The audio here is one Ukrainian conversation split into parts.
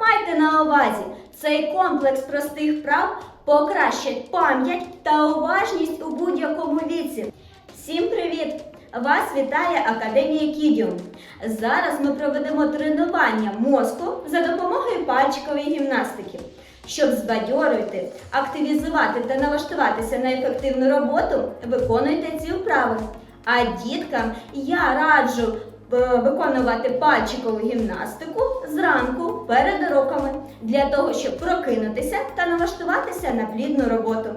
Майте на увазі, цей комплекс простих прав покращить пам'ять та уважність у будь-якому віці. Всім привіт! Вас вітає Академія Кідіум. Зараз ми проведемо тренування мозку за допомогою пальчикової гімнастики. Щоб збадьорити, активізувати та налаштуватися на ефективну роботу, виконуйте ці вправи. А діткам я раджу виконувати пальчикову гімнастику зранку перед уроками для того, щоб прокинутися та налаштуватися на плідну роботу.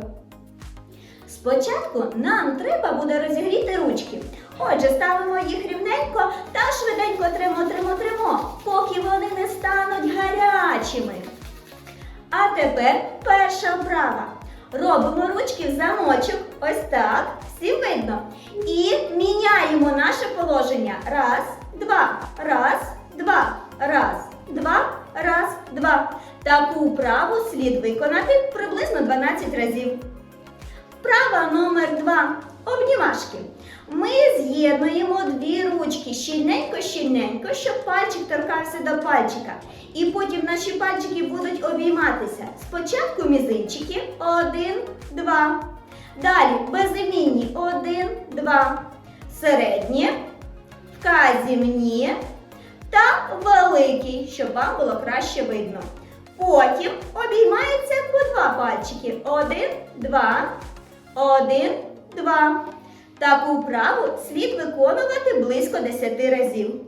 Спочатку нам треба буде розігріти ручки. Отже, ставимо їх рівненько та швиденько тримо, тримо, тримо, поки вони не стануть гарячими. А тепер перша вправа. Робимо ручки в замочок, два, раз, два. Таку вправу слід виконати приблизно 12 разів. Вправа номер два. Обнімашки. Ми з'єднуємо дві ручки щільненько-щільненько, щоб пальчик торкався до пальчика. І потім наші пальчики будуть обійматися. Спочатку мізинчики. Один, два. Далі безімінні. Один, два. Середнє, вказівні та великий, щоб вам було краще видно. Потім обіймається по два пальчики. Один, два. Один, два. Таку вправу слід виконувати близько 10 разів.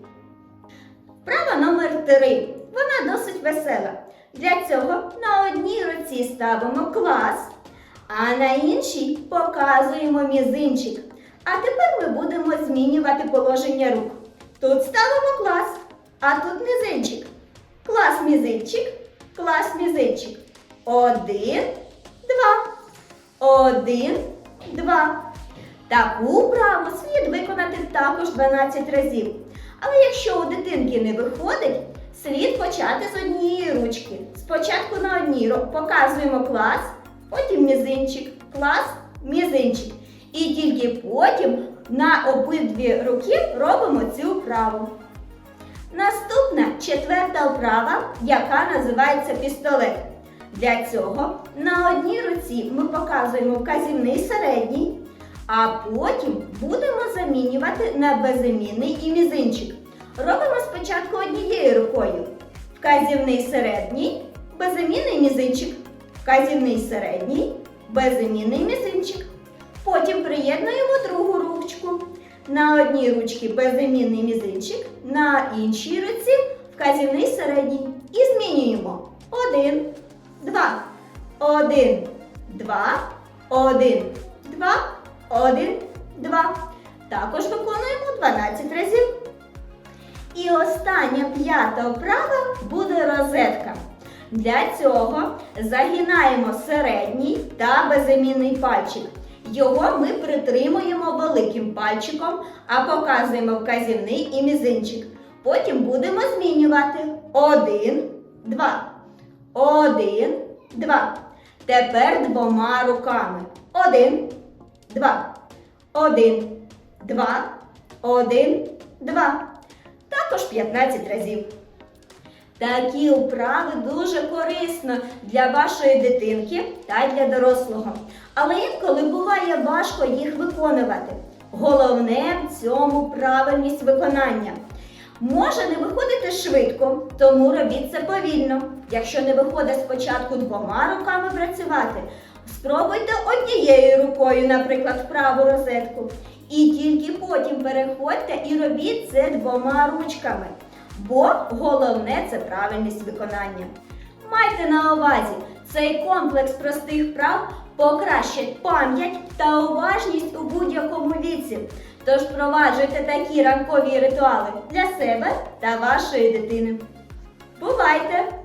Вправа номер 3. Вона досить весела. Для цього на одній руці ставимо клас, а на іншій показуємо мізинчик. А тепер ми будемо змінювати положення рук. Тут ставимо клас, а тут мізинчик. Клас мізинчик, клас мізинчик. Один, два. Один, два. Таку вправу слід виконати також 12 разів. Але якщо у дитинки не виходить, слід почати з однієї ручки. Спочатку на одній показуємо клас, потім мізинчик, клас, мізинчик. І тільки потім на обидві руки робимо цю вправу. Наступна четверта вправа, яка називається пістолет. Для цього на одній руці ми показуємо вказівний середній, а потім будемо замінювати на безімінний і мізинчик. Робимо спочатку однією рукою. Вказівний середній, безімінний мізинчик, вказівний середній, безімінний мізинчик. Потім приєднуємо другу ручку. На одній ручці безімінний мізинчик, на іншій руці вказівний середній. І змінюємо. Один, два, один, два, один, два, один, два. Також виконуємо 12 разів. І остання п'ята вправа буде розетка. Для цього загинаємо середній та безімінний пальчик. Його ми притримуємо великим пальчиком, а показуємо вказівний і мізинчик. Потім будемо змінювати один, два. Один, два. Тепер двома руками. Один, два. Один, два. Один, два. Також 15 разів. Такі вправи дуже корисно для вашої дитинки та для дорослого. Але інколи буває важко їх виконувати. Головне в цьому правильність виконання. Може не виходити швидко, тому робіть це повільно. Якщо не виходить спочатку двома руками працювати, спробуйте однією рукою, наприклад, в праву розетку. І тільки потім переходьте і робіть це двома ручками. Бо головне це правильність виконання. Майте на увазі, цей комплекс простих прав покращить пам'ять та уважність у будь-якому віці. Тож впроваджуйте такі ранкові ритуали для себе та вашої дитини. Бувайте!